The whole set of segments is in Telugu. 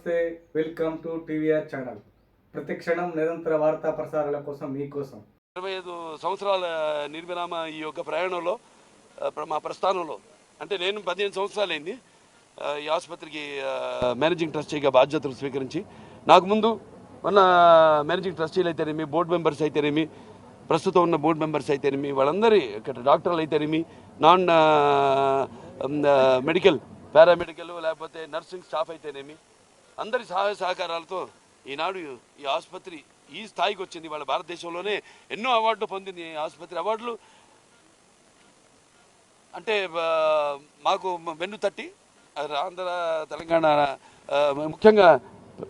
నమస్తే వెల్కమ్ టు టీవీఆర్ ఛానల్. ప్రతి క్షణం నిరంతర వార్తా ప్రసారాల కోసం మీకోసం. ఇరవై ఐదు సంవత్సరాల నిర్విరామ ఈ యొక్క ప్రయాణంలో మా ప్రస్థానంలో అంటే నేను పదిహేను సంవత్సరాలైంది ఈ ఆసుపత్రికి మేనేజింగ్ ట్రస్టీగా బాధ్యతలు స్వీకరించి నాకు ముందు ఉన్న మేనేజింగ్ ట్రస్టీలు అయితేనేమి బోర్డు మెంబర్స్ అయితేనేమి ప్రస్తుతం ఉన్న బోర్డు మెంబర్స్ అయితేనేమి వాళ్ళందరి ఇక్కడ డాక్టర్లు అయితేనేమి నాన్ మెడికల్ పారామెడికల్ లేకపోతే నర్సింగ్ స్టాఫ్ అయితేనేమి అందరి సహాయ సహకారాలతో ఈనాడు ఈ ఆసుపత్రి ఈ స్థాయికి వచ్చింది. వాళ్ళ భారతదేశంలోనే ఎన్నో అవార్డులు పొందింది ఈ ఆసుపత్రి అవార్డులు. అంటే మాకు వెన్ను తట్టి ఆంధ్ర తెలంగాణ ముఖ్యంగా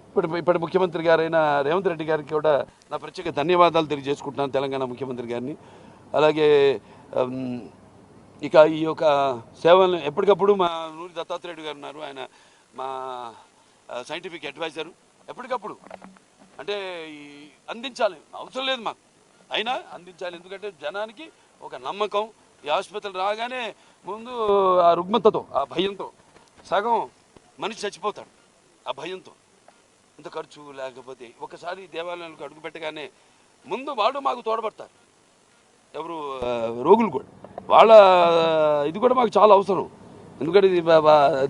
ఇప్పుడు ఇప్పటి ముఖ్యమంత్రి గారైన రేవంత్ రెడ్డి గారికి కూడా నా ప్రత్యేక ధన్యవాదాలు తెలియజేసుకుంటున్నాను తెలంగాణ ముఖ్యమంత్రి గారిని. అలాగే ఇక ఈ యొక్క సేవలను ఎప్పటికప్పుడు మా నూరి దత్తాత్రేయుడు గారు ఉన్నారు. ఆయన మా సైంటిఫిక్ అడ్వైజరు ఎప్పటికప్పుడు. అంటే ఈ అందించాలి. అవసరం లేదు మాకు. అయినా అందించాలి. ఎందుకంటే జనానికి ఒక నమ్మకం. ఈ ఆసుపత్రి రాగానే ముందు ఆ రుగ్మతతో ఆ భయంతో సగం మనిషి చచ్చిపోతాడు ఆ భయంతో. ఇంత ఖర్చు లేకపోతే ఒకసారి దేవాలయాలకు అడుగు పెట్టగానే ముందు వాళ్ళు మాకు తోడబడతారు ఎవరు రోగులు కూడా. వాళ్ళ ఇది కూడా మాకు చాలా అవసరం. ఎందుకంటే ఇది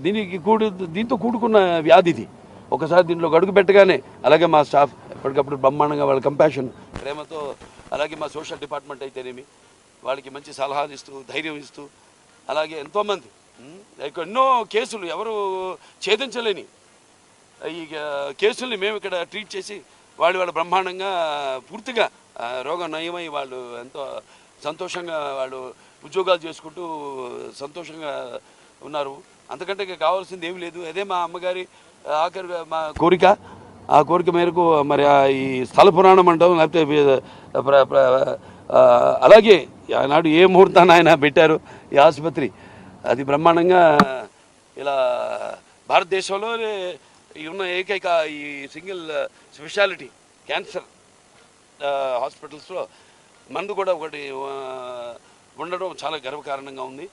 దీనికి కూడి దీంతో కూడుకున్న వ్యాధి ఇది. ఒకసారి దీంట్లో గడుగు పెట్టగానే అలాగే మా స్టాఫ్ ఎప్పటికప్పుడు బ్రహ్మాండంగా వాళ్ళ కంపాషన్ ప్రేమతో అలాగే మా సోషల్ డిపార్ట్మెంట్ అయితేనేమి వాళ్ళకి మంచి సలహాలు ఇస్తూ ధైర్యం ఇస్తూ అలాగే ఎంతోమంది ఎన్నో కేసులు ఎవరు ఛేదించలేని ఈ కేసుల్ని మేము ఇక్కడ ట్రీట్ చేసి వాళ్ళు వాళ్ళు బ్రహ్మాండంగా పూర్తిగా రోగం నయమై వాళ్ళు ఎంతో సంతోషంగా వాళ్ళు ఉద్యోగాలు చేసుకుంటూ సంతోషంగా ఉన్నారు. అంతకంటే ఇక కావాల్సింది ఏమీ లేదు. అదే మా అమ్మగారి ఆఖరి మా కోరిక. ఆ కోరిక మేరకు మరి ఆ ఈ స్థల పురాణం అంటాం లేకపోతే ఆ, అలాగే ఆనాడు ఏ ముహూర్తాన్ని ఆయన పెట్టారు ఈ ఆసుపత్రి. అది బ్రహ్మాండంగా ఇలా భారతదేశంలో ఈ ఉన్న ఏకైక ఈ సింగిల్ స్పెషాలిటీ క్యాన్సర్ హాస్పిటల్స్లో మందు కూడా ఒకటి ఉండడం చాలా గర్వకారణంగా ఉంది.